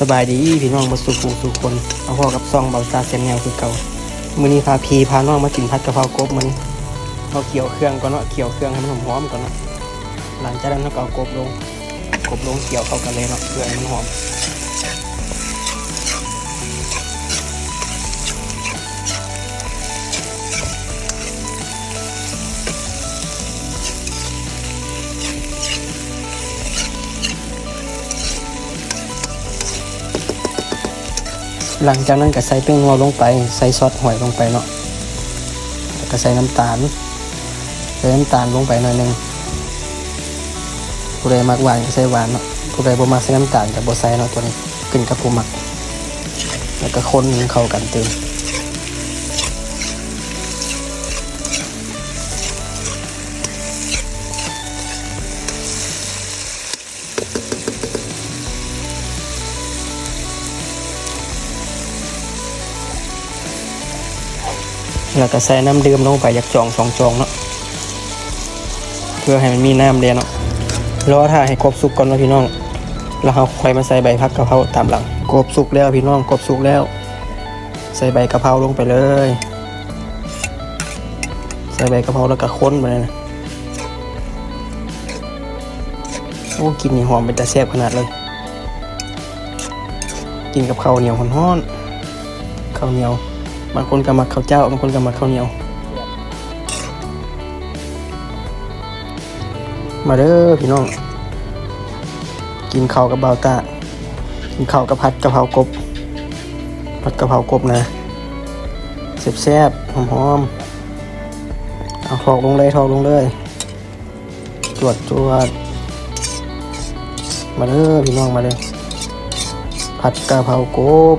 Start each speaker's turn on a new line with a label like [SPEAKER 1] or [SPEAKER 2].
[SPEAKER 1] สบายดีพี่น้องมาสู่ผู้สู่คนเอาพ่อกับซองเบาตาเซนแนวคือเก่ามื้อนี้พาพีพาน้องมากินผัดกะเพรากบมื้อนี้เราเกี่ยวเครื่องก่อนเนาะเกี่ยวเครื่องให้มันหอมๆก่อนเนาะหลังจากนั้นเราก็เอากบลงกบลงเกี่ยวเข้ากันเลยเนาะเพื่อให้มันหอม หลังจากนั้นก็ใส่เป้งนัวลงไป ใส่ซอสหอยลงไปเนาะแล้วก็ใส่น้ำตาล ใส่น้ำตาลลงไปหน่อยหนึงผู้ใดมักหวานก็ใส่หวานเนาะผู้ใดบ่มักใส่น้ำตาลก็บ่ใส่เนาะตัวนี้กินกับผู้มัก แล้วก็คนเข้ากันเต็ม แล้วก็ใส่น้ำเดื่มลงไปอยากจองสองจองเนาะเพื่อให้มันมีน้ำเดียเนาะรอถ้าให้กบสุกก่อนเนาะพี่น้อง แล้วเราค่อยมาใส่ใบพักกะเพราตามหลังกบสุกแล้วพี่น้องกบสุกแล้ว ใส่ใบกะเพราลงไปเลย ใส่ใบกะเพราแล้วก็ค้นไปเลยนะโอ้กินนี่หอมเป็นตาแซ่บขนาดเลย กินกับข้าวเหนียวฮ้อนๆข้าวเหนียว บางคนก็มักข้าวเจ้า บางคนก็มักข้าวเหนียว มาเด้อพี่น้อง กินข้าวกับเบาวตากินข้าวกับผัดกะเพรากบ ผัดกะเพรากบนะแซ่บๆหอมๆเอาทอกลงเลยทอกลงเลย จวดจวดมาเด้อพี่น้องมาเลยผัดกะเพรากบ